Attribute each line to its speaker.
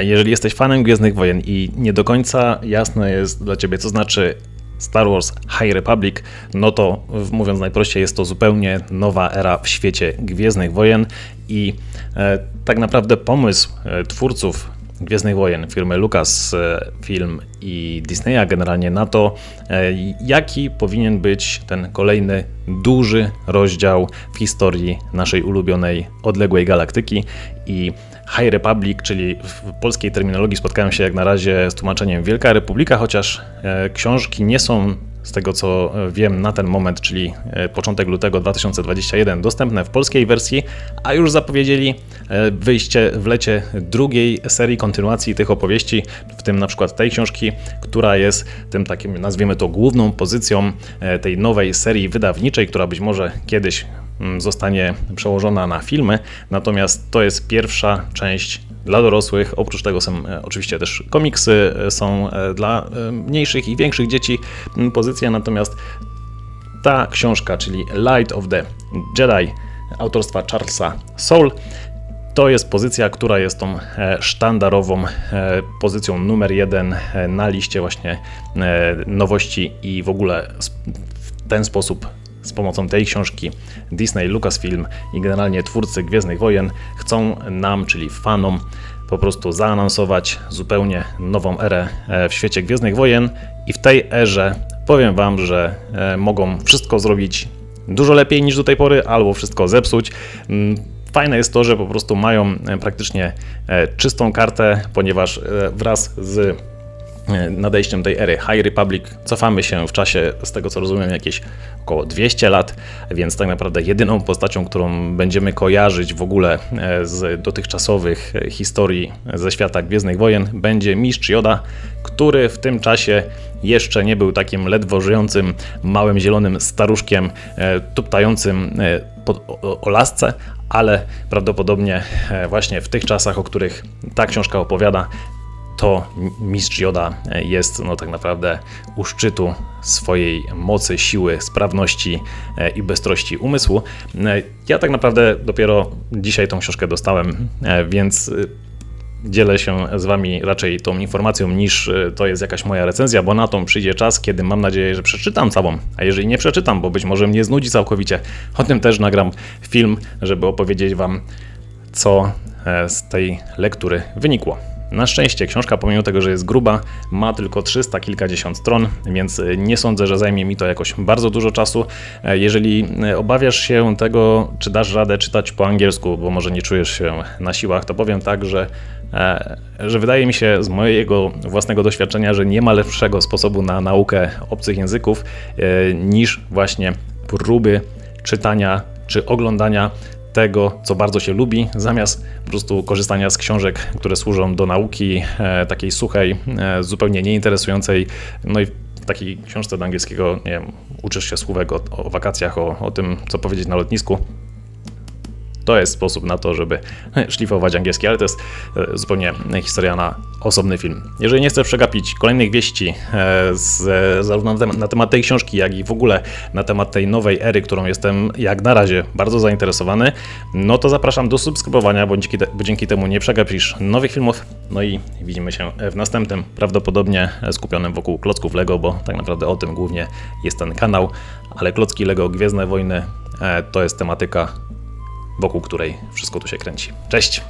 Speaker 1: Jeżeli jesteś fanem Gwiezdnych Wojen i nie do końca jasne jest dla ciebie, co znaczy Star Wars High Republic, no to mówiąc najprościej, jest to zupełnie nowa era w świecie Gwiezdnych Wojen i e, tak naprawdę pomysł e, twórców Gwiezdnych Wojen, firmy Lucasfilm i Disneya generalnie na to, e, jaki powinien być ten kolejny duży rozdział w historii naszej ulubionej, odległej galaktyki? I High Republic, czyli w polskiej terminologii spotkałem się jak na razie z tłumaczeniem Wielka Republika, chociaż e, książki nie są z tego co e, wiem na ten moment, czyli e, początek lutego 2021, dostępne w polskiej wersji, a już zapowiedzieli e, wyjście w lecie drugiej serii kontynuacji tych opowieści, w tym na przykład tej książki, która jest tym takim, nazwijmy to, główną pozycją tej nowej serii wydawniczej, która być może kiedyś zostanie przełożona na filmy, natomiast to jest pierwsza część dla dorosłych. Oprócz tego są e, oczywiście też komiksy, e, są e, dla mniejszych i większych dzieci m, pozycje, natomiast ta książka, czyli Light of the Jedi autorstwa Charlesa Soule, to jest pozycja, która jest tą sztandarową pozycją numer jeden na liście właśnie nowości i w ogóle w ten sposób z pomocą tej książki Disney, Lucasfilm i generalnie twórcy Gwiezdnych Wojen chcą nam, czyli fanom, po prostu zaanonsować zupełnie nową erę e, w świecie Gwiezdnych Wojen i w tej erze powiem Wam, że e, mogą wszystko zrobić dużo lepiej niż do tej pory, albo wszystko zepsuć. Mm, Fajne jest to, że po prostu mają e, praktycznie czystą kartę, ponieważ wraz z nadejściem tej ery. High Republic cofamy się w czasie, z tego co rozumiem, jakieś około 200 lat, więc tak naprawdę jedyną postacią, którą będziemy kojarzyć w ogóle e, z dotychczasowych e, historii ze świata Gwiezdnych Wojen będzie Mistrz Yoda, który w tym czasie jeszcze nie był takim ledwo żyjącym, małym zielonym staruszkiem e, tuptającym e, po, o, o lasce, ale prawdopodobnie e, właśnie w tych czasach, o których ta książka opowiada, to mistrz Joda jest no, tak naprawdę u szczytu swojej mocy, siły, sprawności e, i bystrości umysłu. E, Ja tak naprawdę dopiero dzisiaj tą książkę dostałem, e, więc e, dzielę się z Wami raczej tą informacją, niż e, to jest jakaś moja recenzja, bo na tą przyjdzie czas, kiedy mam nadzieję, że przeczytam całą. A jeżeli nie przeczytam, bo być może mnie znudzi całkowicie, o tym też nagram film, żeby opowiedzieć Wam, co e, z tej lektury wynikło. Na szczęście książka, pomimo tego, że jest gruba, ma tylko 300 kilkadziesiąt stron, więc e, nie sądzę, że zajmie mi to jakoś bardzo dużo czasu. E, Jeżeli e, obawiasz się tego, czy dasz radę czytać po angielsku, bo może nie czujesz się na siłach, to powiem tak, że, że wydaje mi się z mojego własnego doświadczenia, że nie ma lepszego sposobu na naukę obcych języków niż właśnie próby czytania czy oglądania tego, co bardzo się lubi, zamiast po prostu korzystania z książek, które służą do nauki e, takiej suchej, e, zupełnie nieinteresującej. No i w takiej książce do angielskiego, nie wiem, uczysz się słówek o, o wakacjach, o, o tym, co powiedzieć na lotnisku. To jest sposób na to, żeby szlifować angielski, ale to jest e, zupełnie historia na osobny film. Jeżeli nie chcesz przegapić kolejnych wieści e, z, zarówno na temat, tej książki, jak i w ogóle na temat tej nowej ery, którą jestem jak na razie bardzo zainteresowany, no to zapraszam do subskrybowania, bo dzięki, bo dzięki temu nie przegapisz nowych filmów. No i widzimy się w następnym, prawdopodobnie skupionym wokół klocków Lego, bo tak naprawdę o tym głównie jest ten kanał, ale klocki Lego Gwiezdne Wojny e, to jest tematyka wokół której wszystko tu się kręci. Cześć!